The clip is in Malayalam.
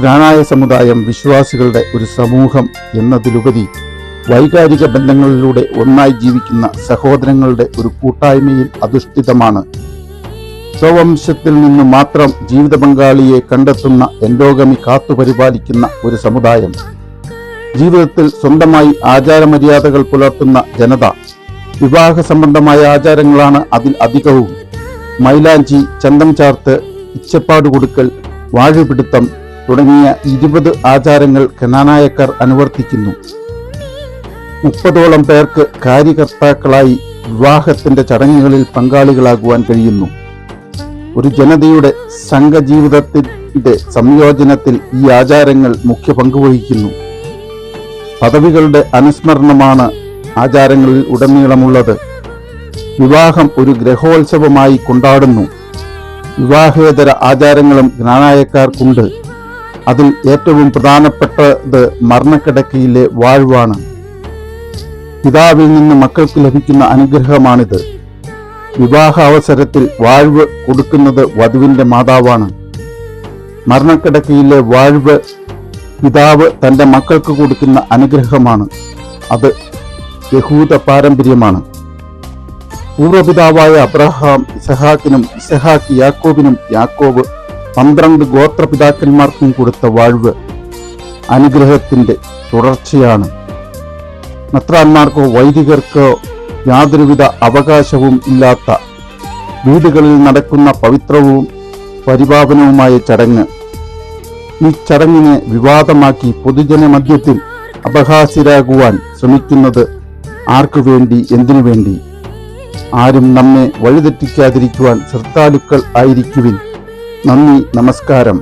ഗ്രാനായ സമുദായം വിശ്വാസികളുടെ ഒരു സമൂഹം എന്നതിലുപരി വൈകാരിക ബന്ധങ്ങളിലൂടെ ഒന്നായി ജീവിക്കുന്ന സഹോദരങ്ങളുടെ ഒരു കൂട്ടായ്മയിൽ അധിഷ്ഠിതമാണ്. സ്വവംശത്തിൽ നിന്ന് മാത്രം ജീവിത പങ്കാളിയെ കണ്ടെത്തുന്ന എൻഡോഗമി കാത്തുപരിപാലിക്കുന്ന ഒരു സമുദായം. ജീവിതത്തിൽ സ്വന്തമായി ആചാരമര്യാദകൾ പുലർത്തുന്ന ജനത. വിവാഹ സംബന്ധമായ ആചാരങ്ങളാണ് അതിൽ അധികവും. മൈലാഞ്ചി ചന്തം ചാർത്ത് ഇച്ചപ്പാട് കൊടുക്കൽ വാഴുപിടുത്തം തുടങ്ങിയ ഇരുപത് ആചാരങ്ങൾ കനാനായക്കാർ അനുവർത്തിക്കുന്നു. മുപ്പതോളം പേർക്ക് കാര്യകർത്താക്കളായി വിവാഹത്തിന്റെ ചടങ്ങുകളിൽ പങ്കാളികളാകുവാൻ കഴിയുന്നു. ഒരു ജനതയുടെ സംഘജീവിതത്തിന്റെ സംയോജനത്തിൽ ഈ ആചാരങ്ങൾ മുഖ്യ പങ്കുവഹിക്കുന്നു പദവികളുടെ അനുസ്മരണമാണ് ആചാരങ്ങളിൽ ഉടനീളമുള്ളത്. വിവാഹം ഒരു ഗ്രഹോത്സവമായി കൊണ്ടാടുന്നു. വിവാഹേതര ആചാരങ്ങളും ജ്ഞാനായക്കാർക്കുണ്ട് അതിൽ ഏറ്റവും പ്രധാനപ്പെട്ടത് മരണക്കിടക്കയിലെ വാഴ്വാണ്. പിതാവിൽ നിന്ന് മക്കൾക്ക് ലഭിക്കുന്ന അനുഗ്രഹമാണിത്. വിവാഹ അവസരത്തിൽ വാഴ്വ് കൊടുക്കുന്നത് വധുവിന്റെ മാതാവാണ്. മരണക്കിടക്കയിലെ വാഴ്വ് പിതാവ് തന്റെ മക്കൾക്ക് കൊടുക്കുന്ന അനുഗ്രഹമാണ്. അത് യഹൂദ പാരമ്പര്യമാണ്. പൂർവപിതാവായ അബ്രഹാം ഇസഹാക്കിനും ഇസഹാക്ക് യാക്കോബിനും യാക്കോബ് പന്ത്രണ്ട് ഗോത്രപിതാക്കന്മാർക്കും കൊടുത്ത വാഴ്വ് അനുഗ്രഹത്തിന്റെ തുടർച്ചയാണ്. നത്രാന്മാർക്കോ വൈദികർക്കോ യാതൊരുവിധ അവകാശവും ഇല്ലാത്ത വീടുകളിൽ നടക്കുന്ന പവിത്രവും പരിപാവനവുമായ ചടങ്ങ്. ഈ ചടങ്ങിനെ വിവാദമാക്കി പൊതുജന മധ്യത്തിൽ അപഹാസ്യരാകുവാൻ ശ്രമിക്കുന്നത് ആർക്കു വേണ്ടി എന്തിനു വേണ്ടി? ആരും നമ്മെ വഴിതെറ്റിക്കാതിരിക്കുവാൻ ശ്രദ്ധാലുക്കൾ ആയിരിക്കുവിൻ. നന്ദി നമസ്കാരം.